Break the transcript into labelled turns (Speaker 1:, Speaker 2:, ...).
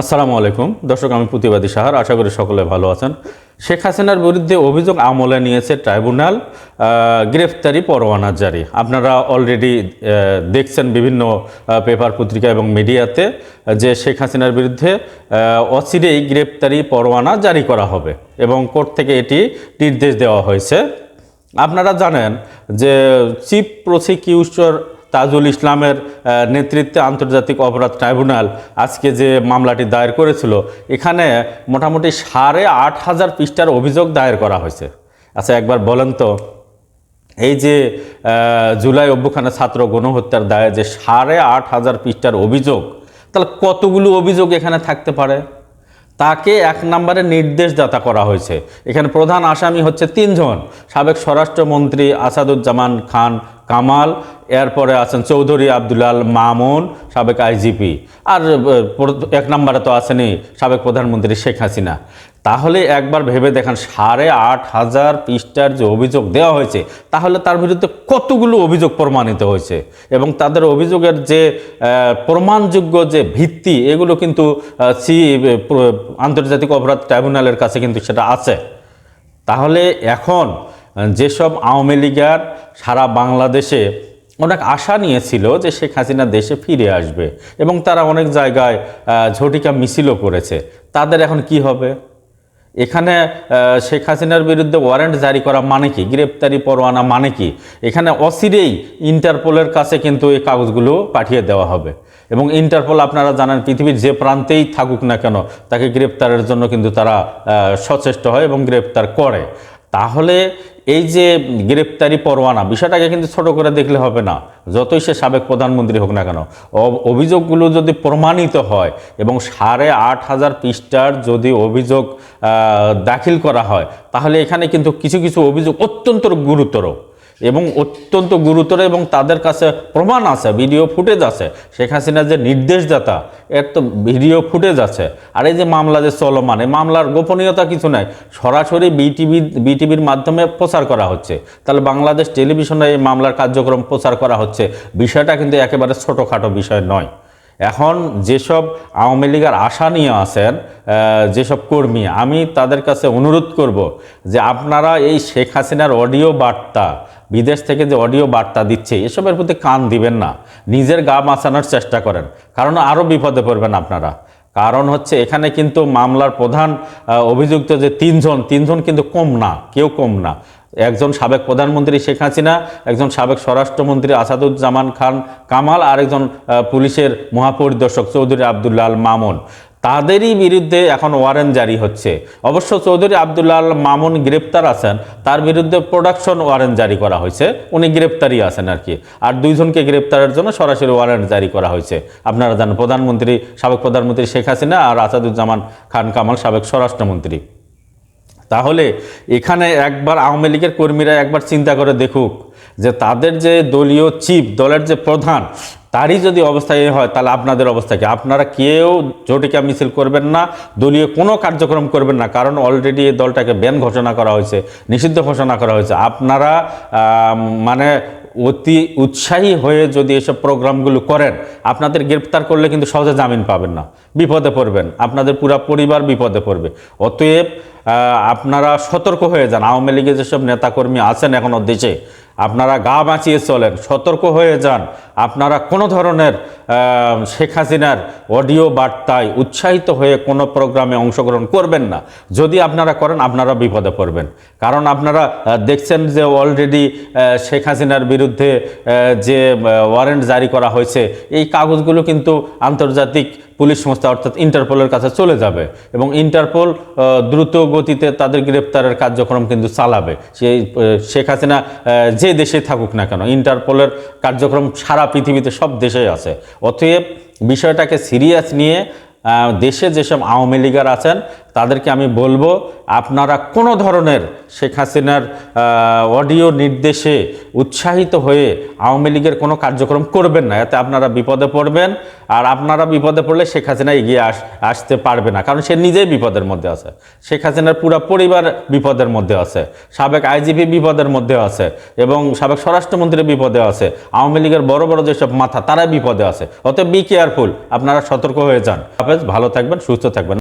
Speaker 1: আসসালামু আলাইকুম। দর্শক, আমি প্রতিবাদী সাহার। আশা করি সকলে ভালো আছেন। শেখ হাসিনার বিরুদ্ধে অভিযোগ আমলে নিয়েছে ট্রাইব্যুনাল গ্রেফতারি পরোয়ানা জারি। আপনারা অলরেডি দেখছেন বিভিন্ন পেপার পত্রিকা এবং মিডিয়াতে, যে শেখ হাসিনার বিরুদ্ধে অচিরেই গ্রেফতারি পরোয়ানা জারি করা হবে এবং কোর্ট থেকে এটি নির্দেশ দেওয়া হয়েছে। আপনারা জানেন যে চিফ প্রসিকিউটর তাজুল ইসলামের নেতৃত্বে আন্তর্জাতিক অপরাধ ট্রাইব্যুনাল আজকে যে মামলাটি দায়ের করেছিল, এখানে মোটামুটি সাড়ে আট হাজার পৃষ্ঠার অভিযোগ দায়ের করা হয়েছে। আচ্ছা একবার বলেন তো, এই যে জুলাই অভ্যুখানে ছাত্র গণহত্যার দায়ে যে সাড়ে আট হাজার পৃষ্ঠার অভিযোগ, তাহলে কতগুলো অভিযোগ এখানে থাকতে পারে? তাকে এক নম্বরে নির্দেশদাতা করা হয়েছে। এখানে প্রধান আসামি হচ্ছে তিনজন, সাবেক স্বরাষ্ট্রমন্ত্রী আসাদুজ্জামান খান কামাল, এরপরে আছেন চৌধুরী আবদুল্লাল মামুন, সাবেক আইজিপি। আর এক নম্বরে তো আসেনি সাবেক প্রধানমন্ত্রী শেখ হাসিনা। তাহলে একবার ভেবে দেখেন, সাড়ে আট হাজার পৃষ্ঠার যে অভিযোগ দেওয়া হয়েছে, তাহলে তার বিরুদ্ধে কতগুলো অভিযোগ প্রমাণিত হয়েছে? এবং তাদের অভিযোগের যে প্রমাণযোগ্য যে ভিত্তি, এগুলো কিন্তু সি আন্তর্জাতিক অপরাধ ট্রাইব্যুনালের কাছে কিন্তু সেটা আছে। তাহলে এখন যেসব আওয়ামী লীগের সারা বাংলাদেশে অনেক আশা নিয়েছিল যে শেখ হাসিনা দেশে ফিরে আসবে এবং তারা অনেক জায়গায় ঝটিকা মিছিলও করেছে। তাদের এখন কি হবে? এখানে শেখ হাসিনার বিরুদ্ধে ওয়ারেন্ট জারি করা মানে কি? গ্রেপ্তারি পরোয়ানা মানে কি? এখানে অচিরেই ইন্টারপোলের কাছে কিন্তু এই কাগজগুলো পাঠিয়ে দেওয়া হবে। এবং ইন্টারপোল আপনারা জানেন, পৃথিবীর যে প্রান্তেই থাকুক না কেন, তাকে গ্রেপ্তারের জন্য কিন্তু তারা সচেষ্ট হয় এবং গ্রেপ্তার করে। তাহলে এই যে গ্রেপ্তারি পরোয়ানা, বিষয়টাকে কিন্তু ছোট করে দেখলে হবে না। যতই সে সাবেক প্রধানমন্ত্রী হোক না কেন। অভিযোগগুলো যদি প্রমাণিত হয় এবং সাড়ে আট হাজার পৃষ্ঠার যদি অভিযোগ দাখিল করা হয়, তাহলে এখানে কিন্তু কিছু কিছু অভিযোগ অত্যন্ত গুরুতর। এবং অত্যন্ত গুরুতর এবং তাদের কাছে প্রমাণ আছে ভিডিও ফুটেজ আছে। শেখ হাসিনা যে নির্দেশদাতা, এর তো ভিডিও ফুটেজ আছে। আর এই যে মামলা যে চলমান, এই মামলার গোপনীয়তা কিছু নাই। সরাসরি বিটিভি বিটিভির মাধ্যমে প্রচার করা হচ্ছে। তাহলে বাংলাদেশ টেলিভিশনে এই মামলার কার্যক্রম প্রচার করা হচ্ছে। বিষয়টা কিন্তু একেবারে ছোটোখাটো বিষয় নয়। এখন যেসব আওয়ামী লীগের আশা নিয়ে আছেন যেসব কর্মী, আমি তাদের কাছে অনুরোধ করব যে আপনারা এই শেখ হাসিনার অডিও বার্তা, বিদেশ থেকে যে অডিও বার্তা দিচ্ছে, এসবের প্রতি কান দিবেন না। নিজের গা বাঁচানোর চেষ্টা করেন, কারণ আরও বিপদে পড়বেন আপনারা। কারণ হচ্ছে এখানে কিন্তু মামলার প্রধান অভিযুক্ত যে তিনজন তিনজন কিন্তু কম না, কেউ কম না। একজন সাবেক প্রধানমন্ত্রী শেখ হাসিনা, একজন সাবেক স্বরাষ্ট্রমন্ত্রী আসাদুজ্জামান খান কামাল, আর একজন পুলিশের মহাপরিদর্শক চৌধুরী আবদুল্লাহ আল মামুন। তাদেরই বিরুদ্ধে এখন ওয়ারেন্ট জারি হচ্ছে। অবশ্য চৌধুরী আবদুল্লাহ আল মামুন গ্রেপ্তার আছেন, তার বিরুদ্ধে প্রোডাকশন ওয়ারেন্ট জারি করা হয়েছে। উনি গ্রেপ্তারই আছেন আর কি। আর দুইজনকে গ্রেপ্তারের জন্য সরাসরি ওয়ারেন্ট জারি করা হয়েছে। আপনারা জানেন, প্রধানমন্ত্রী, সাবেক প্রধানমন্ত্রী শেখ হাসিনা আর আসাদুজ্জামান খান কামাল, সাবেক স্বরাষ্ট্রমন্ত্রী। তাহলে এখানে একবার আওয়ামী লীগের কর্মীরা একবার চিন্তা করে দেখুক যে তাদের যে দলীয় চিফ, দলের যে প্রধান, তারই যদি অবস্থা এই হয়, তাহলে আপনাদের অবস্থা কি? আপনারা কেউ জটিকা মিছিল করবেন না, দলীয় কোনো কার্যক্রম করবেন না, কারণ অলরেডি এই দলটাকে ব্যান ঘোষণা করা হয়েছে, নিষিদ্ধ ঘোষণা করা হয়েছে। আপনারা মানে অতি উৎসাহী হয়ে যদি এসব প্রোগ্রামগুলো করেন, আপনাদের গ্রেপ্তার করলে কিন্তু সহজে জামিন পাবেন না। বিপদে পড়বেন। আপনাদের পুরা পরিবার বিপদে পড়বে। অতএব আপনারা সতর্ক হয়ে যান। আওয়ামী লীগের যেসব নেতাকর্মী আছেন এখনও দেশে আপনারা গা বাঁচিয়ে চলেন সতর্ক হয়ে যান। আপনারা কোনো ধরনের শেখ হাসিনার অডিও বার্তায় উৎসাহিত হয়ে কোনো প্রোগ্রামে অংশগ্রহণ করবেন না। যদি আপনারা করেন আপনারা বিপদে পড়বেন। কারণ আপনারা দেখছেন যে অলরেডি শেখ হাসিনার বিরুদ্ধে যে ওয়ারেন্ট জারি করা হয়েছে এই কাগজগুলো কিন্তু আন্তর্জাতিক পুলিশ সংস্থা অর্থাৎ ইন্টারপোলের কাছে চলে যাবে এবং ইন্টারপোল দ্রুত গতিতে তাদের গ্রেপ্তারের কার্যক্রম কিন্তু চালাবে। সেই শেখ হাসিনা আহ, যে দেশে থাকুক না কেন, ইন্টারপোলের কার্যক্রম সারা পৃথিবীতে সব দেশেই আছে। অতএব বিষয়টাকে সিরিয়াস নিয়ে দেশে যেসব আওয়ামী লীগার আছেন তাদেরকে আমি বলব, আপনারা কোনো ধরনের শেখ হাসিনার অডিও নির্দেশে উৎসাহিত হয়ে আওয়ামী লীগের কোনো কার্যক্রম করবেন না। এতে আপনারা বিপদে পড়বেন আর আপনারা বিপদে পড়লে শেখ হাসিনা এগিয়ে আস, আসতে পারবে না। কারণ সে নিজেই বিপদের মধ্যে আছে। শেখ হাসিনার পুরো পরিবার বিপদের মধ্যে আছে। সাবেক আইজিপি বিপদের মধ্যে আছে এবং সাবেক স্বরাষ্ট্রমন্ত্রী বিপদে আছে। আওয়ামী লীগের বড় বড় যেসব মাথা তারা বিপদে আছে। অতএব বি কেয়ারফুল আপনারা সতর্ক হয়ে যান। হাফেজ, ভালো থাকবেন, সুস্থ থাকবেন।